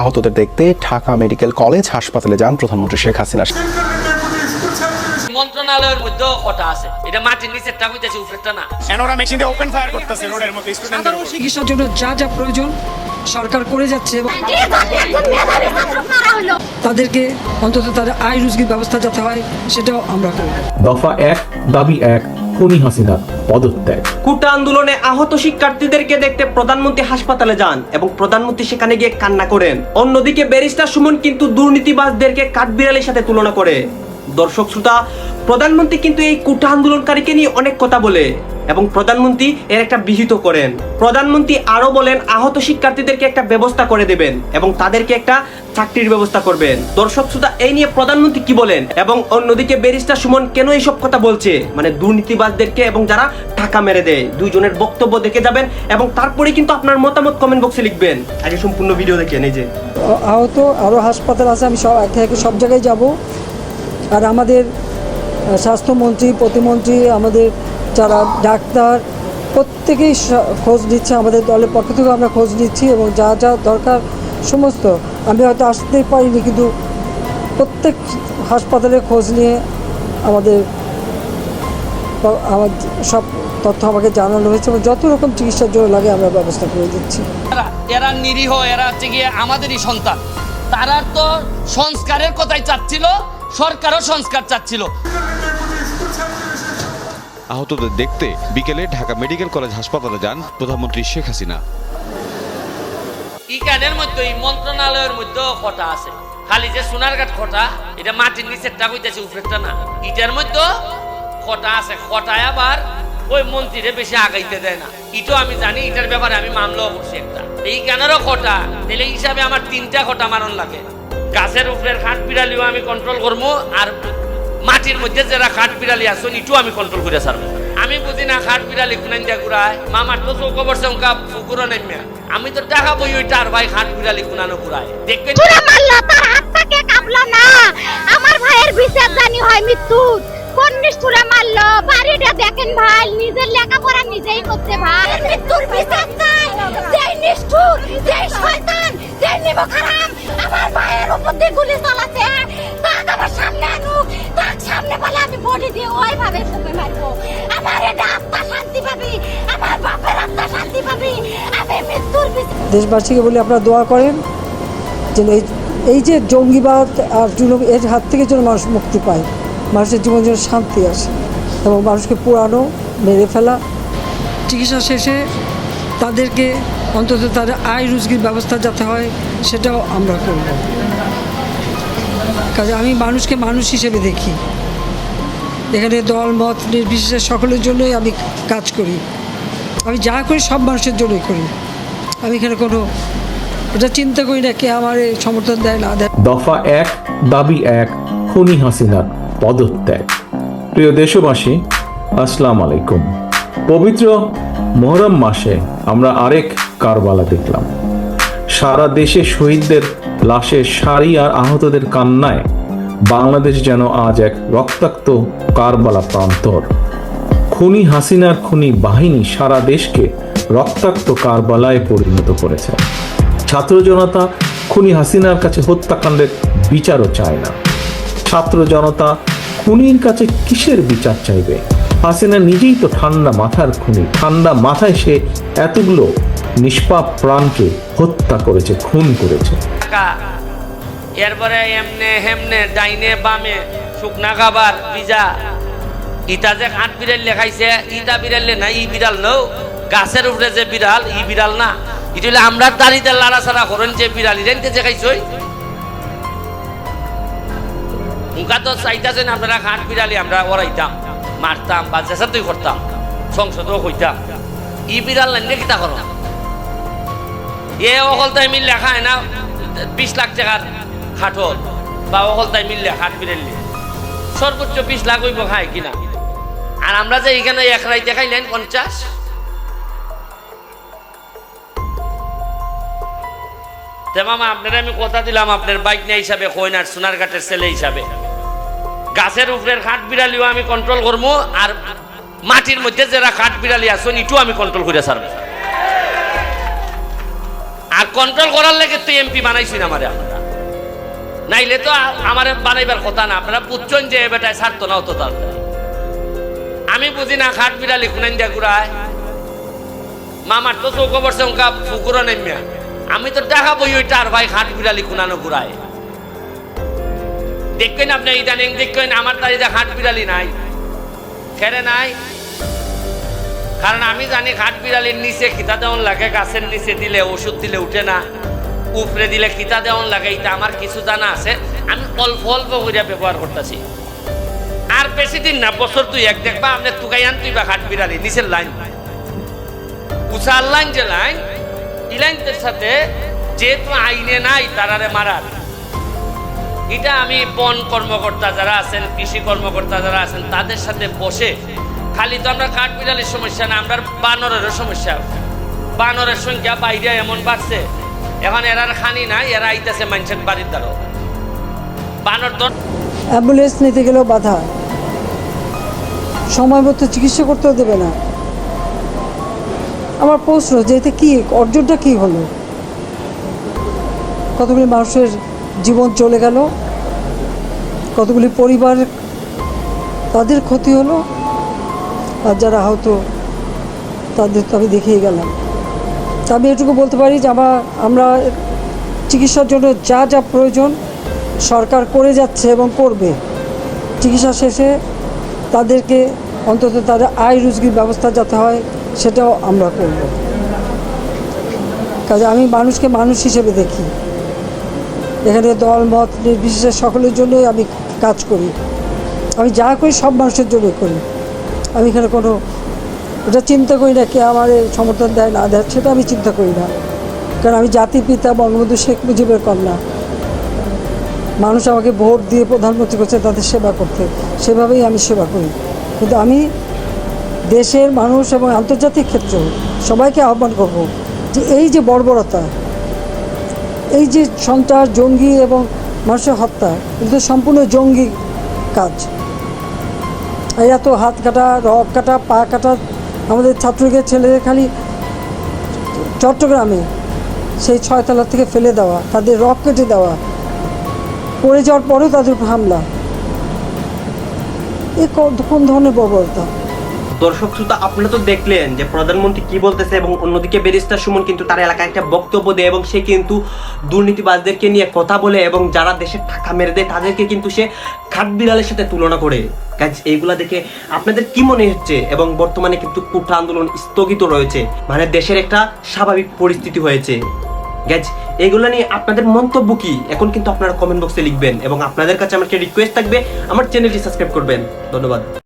আহতদের দেখতে Dhaka medical college হাসপাতালে যান প্রধানমন্ত্রী শেখ হাসিনা। মন্ত্রণালয়ের মধ্যেও কটা আছে? এটা মাটির নিচেরটা হইতেছে উপরেরটা না। কেন মেশিন দিয়ে ওপেন ফায়ার করতেছে রোডের মধ্যে স্টুডেন্টদের চিকিৎসার জন্য যা যা প্রয়োজন সরকার করে যাচ্ছে তাদেরকে অন্তত তাদের আয় রুজগির ব্যবস্থা যাতে হয় সেটাও আমরা করব। দফা এক দাবি এক খুনি হাসিনার পদত্যাগ। কুটা আন্দোলনে আহত শিক্ষার্থীদেরকে দেখতে প্রধানমন্ত্রী হাসপাতালে যান এবং প্রধানমন্ত্রী সেখানে গিয়ে কান্না করেন। অন্যদিকে ব্যারিস্টার সুমন কিন্তু দুর্নীতিবাজদেরকে কাঠবিড়ালির সাথে তুলনা করে। দর্শক শ্রোতা, প্রধানমন্ত্রী কিন্তু এই কুটা আন্দোলনকারীকে নিয়ে অনেক কথা বলে এবং প্রধানমন্ত্রী এর একটা বিহিত করেন। প্রধানমন্ত্রী আরও বলেন, আহত শিক্ষার্থীদেরকে একটা ব্যবস্থা করে দেবেন এবং তাদেরকে একটা চাকরির ব্যবস্থা করবেন। দর্শক শ্রোতা, এই নিয়ে প্রধানমন্ত্রী কি বলেন? এবং অন্যদিকে ব্যারিস্টার সুমন কেন এইসব কথা বলছে? মানে দুর্নীতিবাজদেরকে এবং যারা টাকা মেরে দেয়, দুইজনের বক্তব্য দেখে যাবেন এবং তারপরে কিন্তু আপনার মতামত কমেন্ট বক্সে লিখবেন। আগে সম্পূর্ণ ভিডিও দেখেন, এই যে। আহত আরও হাসপাতাল আছে, আমি সব একে সব জায়গায় যাব। আর আমাদের স্বাস্থ্যমন্ত্রী, প্রতিমন্ত্রী, আমাদের যারা ডাক্তার, প্রত্যেকেই খোঁজ নিচ্ছে আমাদের দলের পক্ষ থেকে আমরা খোঁজ নিচ্ছি এবং যা যা দরকার সমস্ত। আমি হয়তো আসতেই পারিনি কিন্তু প্রত্যেক হাসপাতালে খোঁজ নিয়ে আমাদের আমার সব তথ্য আমাকে জানানো হয়েছে এবং যত রকম চিকিৎসার জন্য লাগে আমরা ব্যবস্থা করে দিচ্ছি। এরা- এরা নিরীহ এরা হচ্ছে গিয়ে আমাদেরই সন্তান। তারা তো সংস্কারের কথাই চাচ্ছিল সরকারও সংস্কার চাচ্ছিল। আহতদের দেখতে বিকেলে ঢাকা মেডিকেল কলেজ হাসপাতালে যান প্রধানমন্ত্রী শেখ হাসিনা। ইকানের মধ্যে, এই মন্ত্রণালয়ের মধ্যেও কটা আছে। খালি যে সোনারঘাট খটা এটা মাটির নিচেরটা হইতেছে উপরেরটা না। ইটার মধ্যে কটা আছে। কটায় আবার ওই মন্ত্রীরে বেশি আগাইতে দেয় না। ইটো আমি জানি এটার ব্যাপারে আমি মামলাও করছি একটা। এই কেনেরও কটা তাহলে হিসাবে আমার তিনটা কটা মারণ লাগে। গাছের উপরের খাট বিড়ালিও আমি কন্ট্রোল করব আর মাটির মধ্যে যারা খাট বিড়ালি আসুন ইটু আমি কন্ট্রোল করে ছাড়বো। আমি বুঝি না খাট বিড়ালি দিয়া ঘুরায়। মামার তো চৌক বসে উনকা পুকুরও নেমিয়া আমি তো টাকা বই ওই টার ভাই খাট বিড়ালি কুনানো ঘুরায়। তার হাত থেকে না। আমার ভাইয়ের বিচার জানি হয় মৃত্যু। কোন নিষ্ঠুরা মারলো? বাড়িটা দেখেন ভাই, নিজের লেখাপড়া নিজেই করতে ভাই। মৃত্যুর বিচার চাই। যেই নিষ্ঠুর, যেই শয়তান, যেই নিমখারাম আমার ভাইয়ের উপর দিয়ে গুলি চালাচ্ছে তাক আমার সামনে আনুক, তাক সামনে বলে আমি বডি দিয়ে ওইভাবে ফুপে মারবো। দেশবাসীকে বলে আপনারা দোয়া করেন যেন এই এই যে জঙ্গিবাদ আর জুলুম এর হাত থেকে যেন মানুষ মুক্তি পায়, মানুষের জীবন যেন শান্তি আসে এবং মানুষকে পোড়ানো, মেরে ফেলা। চিকিৎসা শেষে তাদেরকে অন্তত তাদের আয় রুজগির ব্যবস্থা যাতে হয়, সেটাও আমরা করব। কাজে আমি মানুষকে মানুষ হিসেবে দেখি। এখানে দল, মত নির্বিশেষে সকলের জন্যই আমি কাজ করি। আমি যা করি সব মানুষের জন্যই করি। আমি এখানে কোনো এটা চিন্তা করি না কে আমার এই সমর্থন দেয়, না দেয়। দফা এক, দাবি এক, খুনি হাসিনার পদত্যাগ। প্রিয় দেশবাসী, আসসালাম আলাইকুম। পবিত্র মোহরম মাসে আমরা আরেক কারবালা দেখলাম। সারা দেশে শহীদদের লাশের সারি আর আহতদের কান্নায় বাংলাদেশ যেন আজ এক রক্তাক্ত কারবালা প্রান্তর। খুনি হাসিনার খুনি বাহিনী সারা দেশকে রক্তাক্ত কারবালায় পরিণত করেছে। ছাত্র জনতা খুনি হাসিনার কাছে হত্যাকাণ্ডের বিচারও চায় না। ছাত্র জনতা খুনির কাছে কিসের বিচার চাইবে? হাসিনা নিজেই তো ঠান্ডা মাথার খুনি। ঠান্ডা মাথায় সে এতগুলো নিষ্পাপ প্রাণকে হত্যা করেছে, খুন করেছে। এরপরে এমনে হেমনে ডাইনে বামে শুকনা খাবার, ভিজা ইটা যে কাঠ বিড়াল লেখাইছে, ইটা বিড়াল না, ই বিড়াল নৌ। গাছের উপরে যে বিড়াল, ই বিড়াল না। এটা হলে আমরা দাড়িতে লাড়াছাড়া করেন যে বিড়াল। ইরেনতে যে খাইছই উনকা তো চাইতাছেন আপনারা কাঠ বিড়ালি আমরা ওরাইতাম, মারতাম বা চেষ্টাতেই করতাম সংসদও হইতাম ই বিড়াল লাইন কিতা করো? এ অকল তাই মিল লেখা হয় না, বিশ লাখ টাকার খাটল, বা অকল তাই মিল লেখা বিরেলি সর্বোচ্চ বিশ লাখ হইব খায় কিনা? আর আমরা যে এখানে এক রাইতে খাইলেন পঞ্চাশ। মামা, আপনারা আমি কথা দিলাম, আপনার বাইক নিয়ে হিসাবে কইনার সোনারঘাটের ছেলে হিসাবে। গাছের উপরের খাট বিড়ালিও আমি কন্ট্রোল করব আর মাটির মধ্যে যারা খাট বিড়ালি আছেন ইটু আমি কন্ট্রোল করে ছাড়বো। আর কন্ট্রোল করার লেগে তো এমপি বানাইছি না আমারে আপনারা। নাইলে তো আমারে বানাইবার কথা না, আপনারা বুঝছেন যে বেটায় ছাড়তো না অত তাড়াতাড়ি। আমি বুঝি না, খাট বিড়ালি খুনাইন দিয়া মামার তো চৌক বসে উনকা ফুকুরো নেমিয়া আমি তো দেখা বই ওইটা আর ভাই খাট বিড়ালি খুনানো ঘুরায়। দেখবেন আপনি ইদানিং দেখবেন আমার তারিদা খাট বিড়ালি নাই। খেরে নাই। কারণ আমি জানি খাট বিড়ালির নিচে খিতা দেওয়ান লাগে, গাছের নিচে দিলে ওষুধ দিলে উঠে না। উপরে দিলে খিতা দেওয়ান লাগে, এটা আমার কিছু জানা আছে। আমি অল্প অল্প করে ব্যবহার করতেছি। বেশি দিন না, বছর তুই এক দেখবা আপনি তুকাইয়ান তুই বা খাট বিড়ালি, নিচের লাইন। উষার লাইন যে লাইন, এই লাইনদের সাথে যেহেতু আইনে নাই, তারারে মারার। এটা আমি বন কর্মকর্তা যারা আছেন, কৃষি কর্মকর্তা যারা আছেন, তাদের সাথে বসে, খালি তো আমরা কাঠ বিড়ালের সমস্যা না, আমরা বানরেরও সমস্যা। বানরের সংখ্যা বাইরে এমন বাড়ছে, এখন এরার খানি নাই, এরা আইতেছে মানুষের বাড়ির দ্বারও। বানর তো অ্যাম্বুলেন্স নিতে গেলেও বাধা সময় মতো চিকিৎসা করতেও দেবে না। আমার প্রশ্ন যে এতে কী, অর্জনটা কী হলো? কতগুলি মানুষের জীবন চলে গেল? কতগুলি পরিবার তাদের ক্ষতি হলো? আর যারা আহত, তাদের তো আমি দেখেই গেলাম। তা আমি এটুকু বলতে পারি যে আমার, আমরা চিকিৎসার জন্য যা যা প্রয়োজন সরকার করে যাচ্ছে এবং করবে। চিকিৎসা শেষে তাদেরকে অন্তত তাদের আয় রুজগির ব্যবস্থা যাতে হয়, সেটাও আমরা করব। কাজে আমি মানুষকে মানুষ হিসেবে দেখি। এখানে দল, মত নির্বিশেষে সকলের জন্যই আমি কাজ করি। আমি যা করি সব মানুষের জন্য করি। আমি এখানে কোনো, এটা চিন্তা করি না কে আমার সমর্থন দেয়, না দেয়, সেটা আমি চিন্তা করি না। কারণ আমি জাতির পিতা, বঙ্গবন্ধু শেখ মুজিবের কন্যা। মানুষ আমাকে ভোট দিয়ে প্রধানমন্ত্রী করছে, তাদের সেবা করতে। সেভাবেই আমি সেবা করি। কিন্তু আমি দেশের মানুষ এবং আন্তর্জাতিক ক্ষেত্রেও সবাইকে আহ্বান করব যে এই যে বর্বরতা, এই যে সন্ত্রাস, জঙ্গি এবং মানুষের হত্যা কিন্তু সম্পূর্ণ জঙ্গি কাজ। এই এত হাত কাটা, রক কাটা, পা কাটা আমাদের ছাত্রকে ছেলেদের খালি চট্টগ্রামে সেই ছয়তলা থেকে ফেলে দেওয়া, তাদের রক কেটে দেওয়া, পড়ে যাওয়ার পরেও তাদের উপর হামলা। এ কোন ধরনের দর্শক শ্রোতা আপনারা তো দেখলেন যে প্রধানমন্ত্রী কি বলতেছে এবং অন্যদিকে ব্যারিস্টার সুমন কিন্তু তার এলাকায় একটা বক্তব্য দেয় এবং সে কিন্তু দুর্নীতিবাজদেরকে নিয়ে কথা বলে এবং যারা দেশের টাকা মেরে দেয়, তাদেরকে কিন্তু সে খাট বিড়ালের সাথে তুলনা করে। গাছ এইগুলা দেখে আপনাদের কি মনে হচ্ছে? এবং বর্তমানে কিন্তু কুঠা আন্দোলন স্থগিত রয়েছে। মানে দেশের একটা স্বাভাবিক পরিস্থিতি হয়েছে। গ্যাজ এগুলো নিয়ে আপনাদের মন্তব্য কি? এখন কিন্তু আপনারা কমেন্ট বক্সে লিখবেন এবং আপনাদের কাছে আমার একটা রিকোয়েস্ট থাকবে, আমার চ্যানেলটি সাবস্ক্রাইব করবেন। ধন্যবাদ।